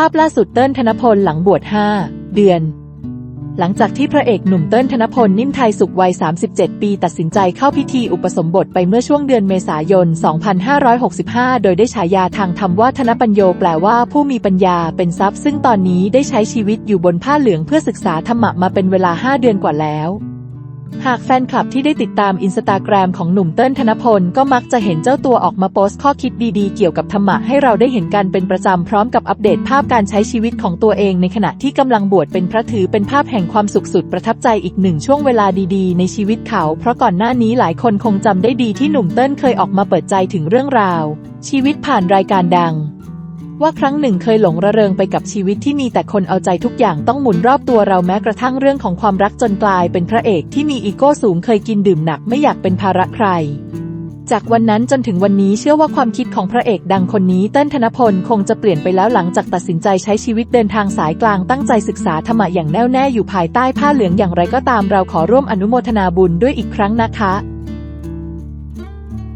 ภาพล่าสุดเติ้ลธนพลหลังบวช 5 เดือน หลังจากที่พระเอกหนุ่มเติ้ลธนพลนิ่มไทยสุขวัย 37 ปี ตัดสินใจเข้าพิธีอุปสมบทไปเมื่อช่วงเดือนเมษายน 2565 โดยได้ฉายาทางธรรมว่าธนปัญโยแปลว่าผู้มีปัญญาเป็นทรัพย์ ซึ่งตอนนี้ได้ใช้ชีวิตอยู่บนผ้าเหลืองเพื่อศึกษาธรรมะมาเป็นเวลา 5 เดือนกว่าแล้ว หากแฟนคลับที่ได้ติดตามอินสตาแกรมของหนุ่มเติ้ลธนพล ก็มักจะเห็นเจ้าตัวออกมาโพสต์ข้อคิดดีๆ เกี่ยวกับธรรมะให้เราได้เห็นกันเป็นประจำ พร้อมกับอัปเดตภาพการใช้ชีวิตของตัวเองในขณะที่กำลังบวชเป็นพระถือเป็นภาพแห่งความสุขสุดประทับใจอีกหนึ่งช่วงเวลาดีๆ ในชีวิตเขา เพราะก่อนหน้านี้หลายคนคงจำได้ดีที่หนุ่มเติ้ลเคยออกมาเปิดใจถึงเรื่องราว ชีวิตผ่านรายการดัง ว่าครั้งหนึ่งเคยหลงระเริงไปกับชีวิตที่มีแต่คนเอาใจทุกอย่างต้องหมุนรอบตัวเราแม้กระทั่งเรื่องของความรักจนกลายเป็นพระเอกที่มีอีโก้สูงเคยกินดื่มหนักไม่อยากเป็นภาระใคร จากวันนั้นจนถึงวันนี้เชื่อว่าความคิดของพระเอกดังคนนี้เต้นธนพลคงจะเปลี่ยนไปแล้วหลังจากตัดสินใจใช้ชีวิตเดินทางสายกลางตั้งใจศึกษาธรรมะอย่างแน่วแน่อยู่ภายใต้ผ้าเหลืองอย่างไรก็ตามเราขอร่วมอนุโมทนาบุญด้วยอีกครั้งนะคะ